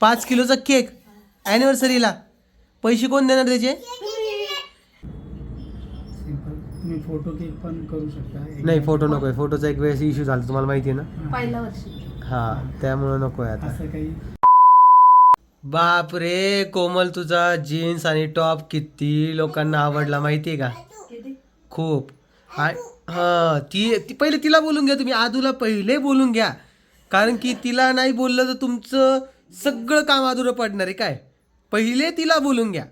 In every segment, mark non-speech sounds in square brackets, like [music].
पाच किलोचा केक. ॲनिव्हर्सरीला पैसे कोण देणार त्याचे? सिंपल तुम्ही फोटो केक पण करू शकता. एक- नाही फोटो नको आहे फोटोचा एक वेळेस इश्यू झाला तुम्हाला माहिती आहे ना? हा. पहिल्या वर्षी. हा त्यामुळं नको आहे आता. असं काही बाप रे कोमल तुझा जीन्स आणि टॉप किती लोकांना आवडला माहिती आहे का? किती? खूप. आ- हा ती ती पहिले तिला बोलून घ्या तुम्ही. आदूला पहिले बोलून घ्या. कारण की तिला नाही बोललं तर तुमचं सगळं काम अधुरं पडणार आहे. काय? पहिले तिला बोलून घ्या.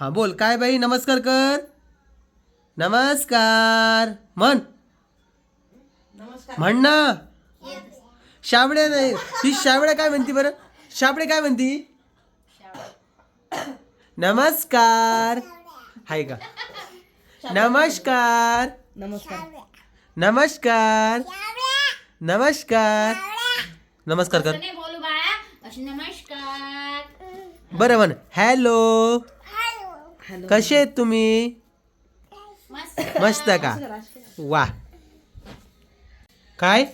हां बोल. काय बाई? नमस्कार कर. नमस्कार. म्हण. म्हण ना. शाबड्या नाही. ही शाबड्या काय म्हणती बरं? शाबडे काय म्हणती? नमस्कार. हाय का? नमस्कार. नमस्कार. नमस्कार. नमस्कार. नमस्कार कर. नाही बोलू बाळा अशी नमस्कार. बरं म्हण. हॅलो. हॅलो. कसे आहेत तुम्ही? मस्त. मस्त का? वा. काय?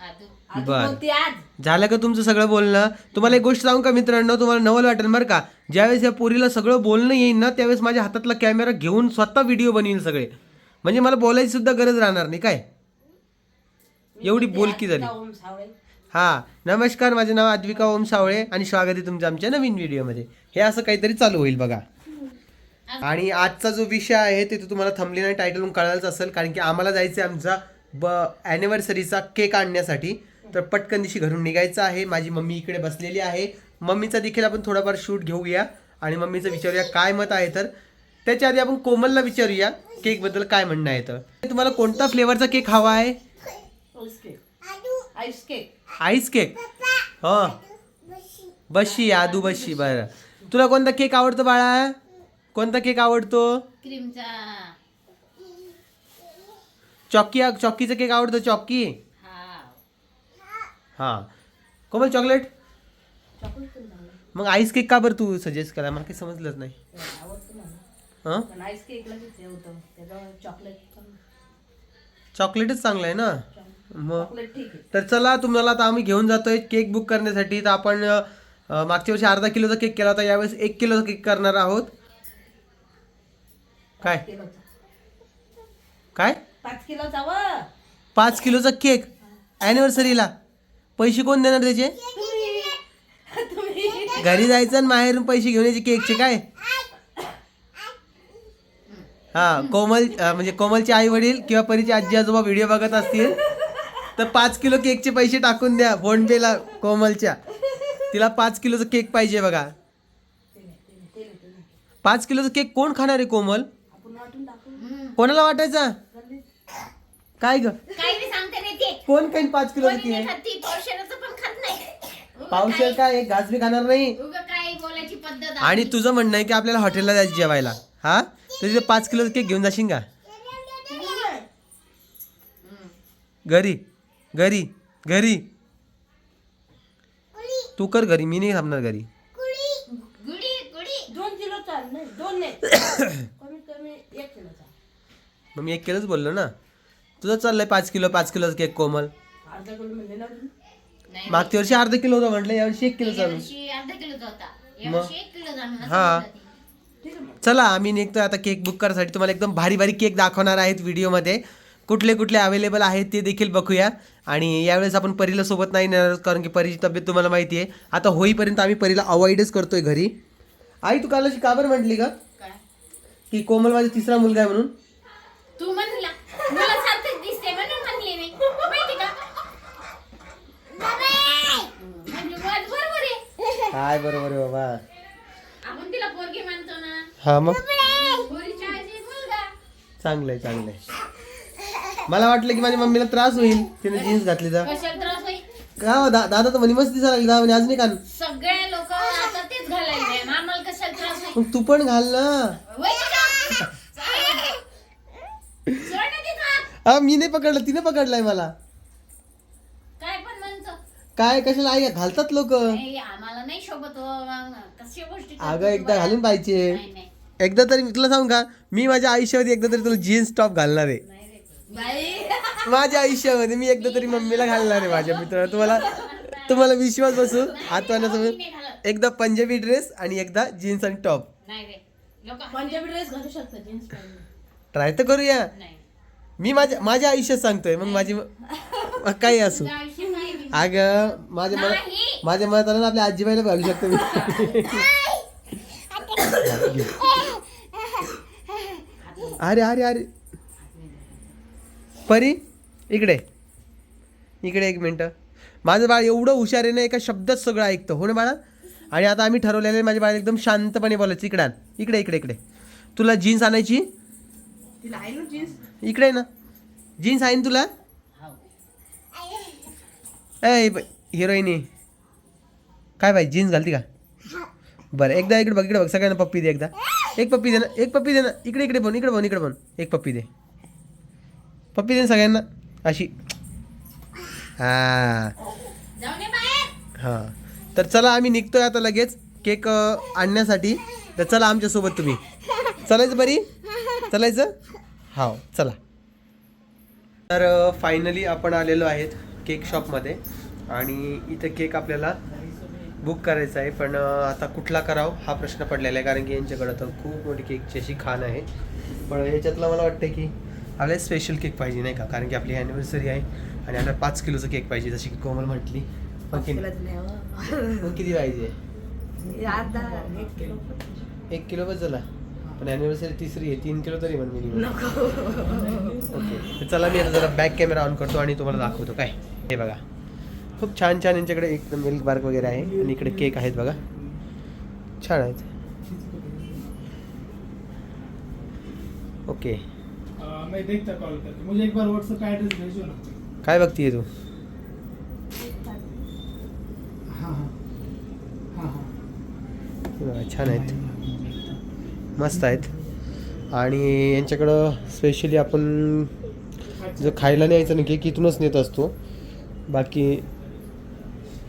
आदू बर. झालं का तुमचं सगळं बोलणं? तुम्हाला एक गोष्ट सांगू का मित्रांनो? तुम्हाला नवल वाटेल बरं का? ज्यावेळेस या पोरीला सगळं बोलणं येईल ना त्यावेळेस माझ्या हातातला कॅमेरा घेऊन स्वतः व्हिडिओ बनवीन सगळे. म्हणजे मला बोलायची सुद्धा गरज राहणार नाही. काय? एवढी बोलकी झाली. हा नमस्कार माझे नाव अद्विका ओम सावळे आणि स्वागत आहे तुमचं आमच्या नवीन व्हिडिओमध्ये. हे असं काहीतरी चालू होईल बघा. आणि आजचा जो विषय आहे ते तो तुम्हाला थंबली आणि टायटलून कळायलाच असेल कारण की आम्हाला जायचं आहे आमचा ब ॲनिव्हर्सरीचा केक आणण्यासाठी. तर पटकन दिवशी घरून निघायचं आहे. माझी मम्मी इकडे बसलेली आहे. मम्मीचा देखील आपण थोडाफार शूट घेऊया आणि मम्मीचं विचारूया काय मत आहे तर. त्याच्या आधी आपण कोमलला विचारूया केकबद्दल काय म्हणणं आहे तर. तुम्हाला कोणता फ्लेवरचा केक हवा आहे? आईस केक आईस केक हो. बशी. आदू बशी बरं. तुला कोणता केक आवडतो बाळा? कोणता केक आवडतो? क्रीमचा. चॉकी चॉकीचा केक आवडतो चॉकी? हा. हां. कोमल चॉकलेट मग आईस केक का बरं तू सजेस्ट करा मला काही समजलंच नाही. हां? चॉकलेट चॉकलेटच चांगलं आहे ना? मग तर चला तुम्हाला आता आम्ही घेऊन जातोय केक बुक करण्यासाठी. तर आपण मागच्या वर्षी अर्धा किलोचा केक केला होता यावेळेस एक किलोचा केक करणार आहोत. काय? काय? पाच किलोचा पाच किलोचा केक. ॲनिव्हर्सरीला पैसे कोण देणार त्याचे? घरी जायचं आणि बाहेरून पैसे घेऊन यायचे केकचे काय? हा कोमल अं, म्हणजे कोमलचे आई वडील किंवा परीचे आजी आजोबा व्हिडिओ बघत असतील तर पाच किलो केकचे पैसे टाकून द्या फोन पेला कोमलच्या. तिला पाच किलोचा केक पाहिजे बघा. पाच किलोचा केक कोण खाणार आहे कोमल? कोणाला वाटायचा? काय ग? काही नाही सांगते नाही ते कोण काही पाच किलोचा कोणी नाही केक? खात ती पावशेराचं पण खात नाही. उगा पावशेर काही- काय? घास बी खाणार नाही. उगा काही बोलायची पद्धत आणि तुझं म्हणणं आहे की आपल्याला हॉटेलला जायचं जेवायला. हा? तर तिथे पाच किलो केक घेऊन जाशील का? घरी घरी घरी. तू कर घरी मी नाही थांबणार घरी. [coughs] मग मी एक किलोच बोललो ना. तुझं चाललंय पाच किलो पाच किलोचा केक कोमल. अर्धा किलो ना नाही. मागच्या वर्षी अर्धा किलो होता म्हटलं यावर्षी एक किलो चालू. हा. चला आम्ही निघतो आता केक बुक करायसाठी. तुम्हाला एकदम भारी भारी केक दाखवणार आहेत व्हिडिओमध्ये. कुठले कुठले अवेलेबल आहेत ते देखील बघूया. आणि यावेळेस आपण परीला सोबत नाही नेणार कारण की परीची तब्येत तुम्हाला माहिती आहे आता होईपर्यंत आम्ही परीला अवॉइडच करतोय घरी. आई तू काल अशी का बरं म्हटली का काय? की कोमल माझा तिसरा मुलगा आहे म्हणून. तू म्हणला. मुला सारखंच दिसते म्हणून म्हणली मी. माहिती का? म्हणजे काय बरोबर आहे बाबा आपण तिला पोरगी म्हणतो ना हा मग? आजी मुलगा चांगलंय चांगलंय. मला वाटलं की माझ्या मम्मीला त्रास होईल. तिने जीन्स घातली तर. का हो, दा- दादा तर म्हणे मस्त दिसायला लागली दादा म्हणे आज नाही का सगळे लोक आता तेच घालायचे आम्हाला कशाला त्रास होईल? मग तू पण घाल ना. होय का? सोड ना तिथं. हा मी नाही पकडलं तिने पकडलाय मला. काय पण म्हणतो. काय कशाला आई घालतात लोक? नाही, आम्हाला नाही शोभत हो. कशा गोष्टी करतो अगं तू एकदा? घालून पाहिजे. नाही नाही. एकदा तरी मी तुला सांगू का? मी माझ्या आयुष्यामध्ये एकदा तरी तुला जीन्स टॉप घालणार आहे. नाही रे. बाई. माझ्या आयुष्यामध्ये मी एकदा तरी मम्मीला घालणार आहे माझ्या मित्राला. तुम्हाला तुम्हाला विश्वास बसू घालत. एकदा पंजाबी ड्रेस आणि एकदा जीन्स आणि टॉप. नाही रे. लोक पंजाबी ड्रेस घालू शकता जीन्स ट्राय तर करूया. नाही. मी माझ्या माझ्या आयुष्यात सांगतोय मग माझी मग काही असू? अग माझ्या मनात. माझ्या मनात आलं ना आपल्या आजीबाईला घालू शकतो मी. [laughs] अरे अरे अरे. परी इकडे. इकडे एक मिनटं. माझं बाळ एवढं हुशार आहे ना एका शब्दात सगळं ऐकतं. हो ना बाळा? आणि आता आम्ही ठरवलेलं आहे माझ्या बाळ एकदम शांतपणे बोलायचं. इकडे. इकडे इकडे इकडे. तुला जीन्स आणायची? तिला आहे ना जीन्स? इकडे आहे ना. जीन्स आहे ना तुला? ए हिरोईनी. काय पाहिजे जीन्स घालती का? बरं एकदा इकडे बघ इकडे बघ सगळ्यांना पप्पी दे एकदा. एक पप्पी दे ना एक पप्पी दे ना. इकडे इकडे बोन इकडे बोन इकडे पण एक पप्पी दे. पप्पी दे ना सगळ्यांना. अशी. हां. हां. तर चला आम्ही निघतोय आता लगेच. केक आणण्यासाठी. तर चला आमच्यासोबत तुम्ही. चलायचं बरी चलायचं? हो चला. तर फायनली आपण आलेलो आहेत केक शॉपमध्ये आणि इथं केक आपल्याला बुक करायचा आहे पण आता कुठला करावं हा प्रश्न पडलेला आहे कारण की यांच्याकडं तर खूप मोठी केकची अशी खाण आहे. पण याच्यातलं मला वाटतं की आपल्याला स्पेशल केक पाहिजे नाही का? कारण की आपली ॲनिव्हर्सरी आहे आणि आपल्याला पाच किलोचं केक पाहिजे जशी की कोमल म्हटली. पण की मग किती पाहिजे? एक किलो बस झाला. पण ॲनिव्हर्सरी तिसरी आहे तीन किलो तरी म्हण मिनिमम ओके चला मी आता जरा बॅक कॅमेरा ऑन करतो आणि तुम्हाला दाखवतो काय? हे बघा. खूप छान छान यांच्याकडे एक मिल्क बार्क वगैरे आहे आणि इकडे केक आहेत बघा. छान आहेत. ओके. काय बघतीये तू? हाँ हाँ. हाँ हाँ. हे छान आहेत. मस्त आहेत. आणि यांच्याकडं स्पेशली आपण जो खायला न्यायचं ना केक इथूनच नेत असतो. बाकी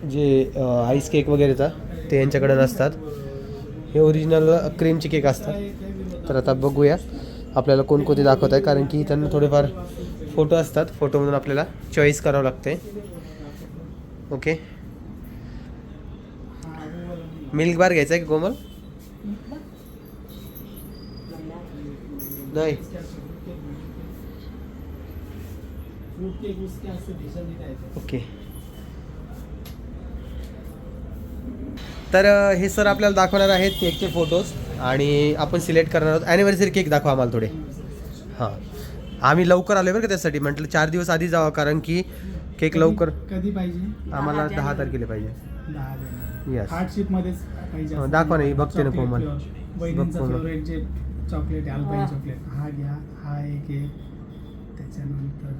जे आईस केक वगैरे येतात ते यांच्याकडे नसतात. हे ओरिजिनल क्रीमचे केक असतात. तर आता बघूया आपल्याला कोणकोणते दाखवत आहे कारण की त्यांना थोडेफार फोटो असतात. फोटोमधून आपल्याला चॉईस करावं लागते ओके मिल्क बार घ्यायचा आहे का कोमल? नाही. ओके तर हे सर आपल्याला दाखवणार आहेत केकचे फोटोज आणि आपण सिलेक्ट करणार आहोत. ॲनिव्हर्सरी केक दाखवा आम्हाला थोडे. हां. आम्ही लवकर आलो बरं का त्यासाठी. म्हटलं चार दिवस आधी जावं कारण की केक लवकर कधी पाहिजे? आम्हाला दहा तारखेला पाहिजे. हो, असं. दाखवा ना, ही बघते ना कोमल. चॉकलेट आहे अल्पाईन हा. चॉकलेट हा घ्या हा एक आहे. त्याच्यानंतर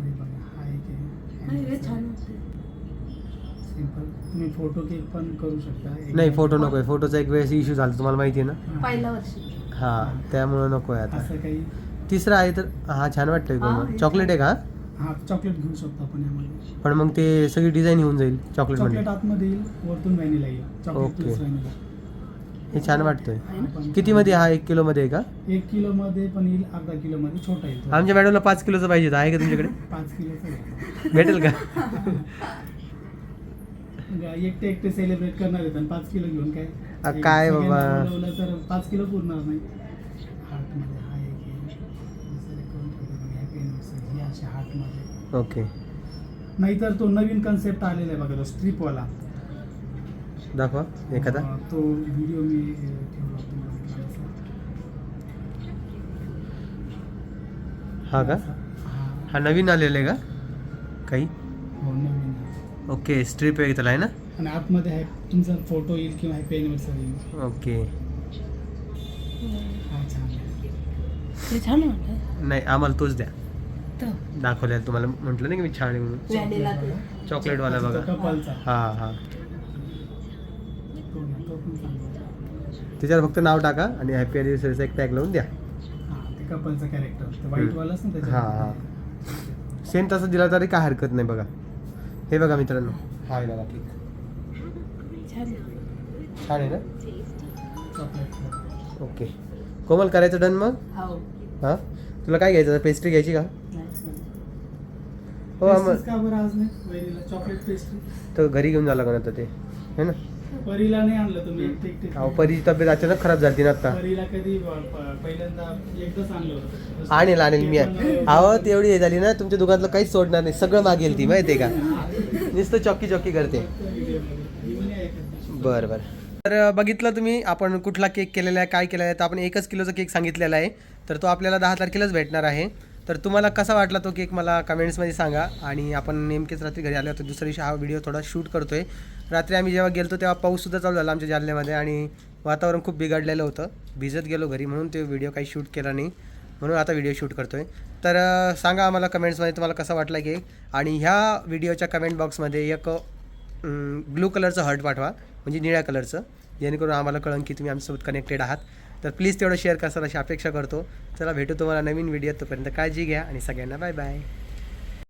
तुम्ही फोटो केक पण करू शकता. एक- नाही फोटो नको आहे फोटोचा एक वेळेस इश्यू झाला तुम्हाला माहिती आहे ना? हा. पहिल्या वर्षी. हां त्यामुळं नको आहे आता. असं काही तिसरा आहे तर हा छान वाटतंय कोमल हे चॉकलेट आहे का हा? चॉकलेट घेऊ शकतो आपण यामध्ये. पण मग ते सगळी डिझाईन येऊन जाईल चॉकलेटमध्ये चॉकलेट आतमध्ये येईल वरतून व्हॅनिला येईल. Chocolate okay. प्लस व्हॅनिला हे छान वाटतंय. कितीमध्ये हा एक किलोमध्ये आहे का? एक किलो मध्ये पण येईल अर्धा किलो मध्ये छोटा येईल. आमच्या मॅडमला पाच किलोचं पाहिजे होतं आहे का तुमच्याकडे? [laughs] पाच किलोचा भेटेल का? [laughs] एकटे एकटे सेलिब्रेट करणार आहेत आणि पाच किलो घेऊन काय एक काय बाबा. बोलवलं तर पाच किलो पुरणार नाही हार्टमध्ये हा एक आहे. दुसरं एक करून ठेवलं बघा, happy anniversary. हे असे हार्टमध्ये ओके नाहीतर तो नवीन कन्सेप्ट आलेला आहे बघा तो स्ट्रीपवाला दाखवा एखादा अं, तो व्हिडिओ मी अं, ठेवला होता बघितला असा. हा का हा हा नवीन आलेला आहे का काही. ओके स्ट्रीप आहे त्याला आहे ना? आणि आतमध्ये आहे तुमचा फोटो येईल किंवा हॅपी अॅनिव्हर्सरी येईल. ओके. हा छान आहे. ते छान वाटतं. नाही आम्हाला तोच द्या. तो दाखवलेला तुम्हाला म्हटलं नाही की मी छान आहे म्हणून. व्हॅनिला ते. चॉकलेटवाला बघा. कपलचा हां हां. तो घ्या, तो पण चांगला आहे. त्याच्यावर फक्त नाव टाका आणि हॅपी अॅनिव्हर्सरीचा एक टॅग लावून द्या. हा ते कपलचा कॅरेक्टर ते व्हाईट वालाच ना हा, हा. सेम तसं दिला तरी काय हरकत नाही बघा. हे बघा मित्रांनो. हा बघा ठीक. छान. छान आहे ना? ओके. कोमल करायचं डन मग? हो. हां? तुला काय घ्यायचं? पेस्ट्री घ्यायची का? हो का पेस्ट्री तर घरी घेऊन जावं लागणार आता ते? है ना? परीला नाही आणलं तुम्ही. अहो परीची तब्येत अचानक खराब झाली ना आता. परीला कधी प- प- पहिल्यांदा एकदाच आणलं होतं. आणेल आणेल मी अहो तेवढी हे झाली ना तुमच्या दुकानातलं काहीच सोडणार नाही. सगळं मागेल ती माहिती आहे का? नुसतं चॉकी चॉकी करते. बरं बरं. तर बघितलं तुम्ही आपण कुठला केक केलेला आहे काय केलेला आहे तर आपण एकच किलोचा केक सांगितलेला आहे. तर तो आपल्याला दहा तारखेलाच भेटणार आहे. तर तुम्हाला कसा वाटला तो केक मला कमेंट्समध्ये सांगा. आणि आपण नेमकेच रात्री घरी आलो होतो दुसऱ्या दिवशी हा व्हिडिओ थोडा शूट करतो आहे रात्री आम्ही जेव्हा गेलो तेव्हा पाऊससुद्धा चालू झाला आमच्या जालन्यामध्ये आणि वातावरण खूप बिघडलेलं होतं. भिजत गेलो घरी म्हणून ते व्हिडिओ काही शूट केला नाही म्हणून आता व्हिडिओ शूट करतो आहे तर सांगा आम्हाला कमेंट्समध्ये तुम्हाला कसा वाटला केक? आणि ह्या व्हिडिओच्या कमेंट बॉक्समध्ये एक ब्लू कलरचं हर्ट पाठवा म्हणजे निळ्या कलरचं. जेणेकरून आम्हाला कळन की तुम्ही आमच्यासोबत कनेक्टेड आहात. तर प्लीज तेवढं शेअर कराल अशी अपेक्षा करतो. चला भेटू तुम्हाला नवीन व्हिडिओ तोपर्यंत काळजी घ्या आणि सगळ्यांना बाय बाय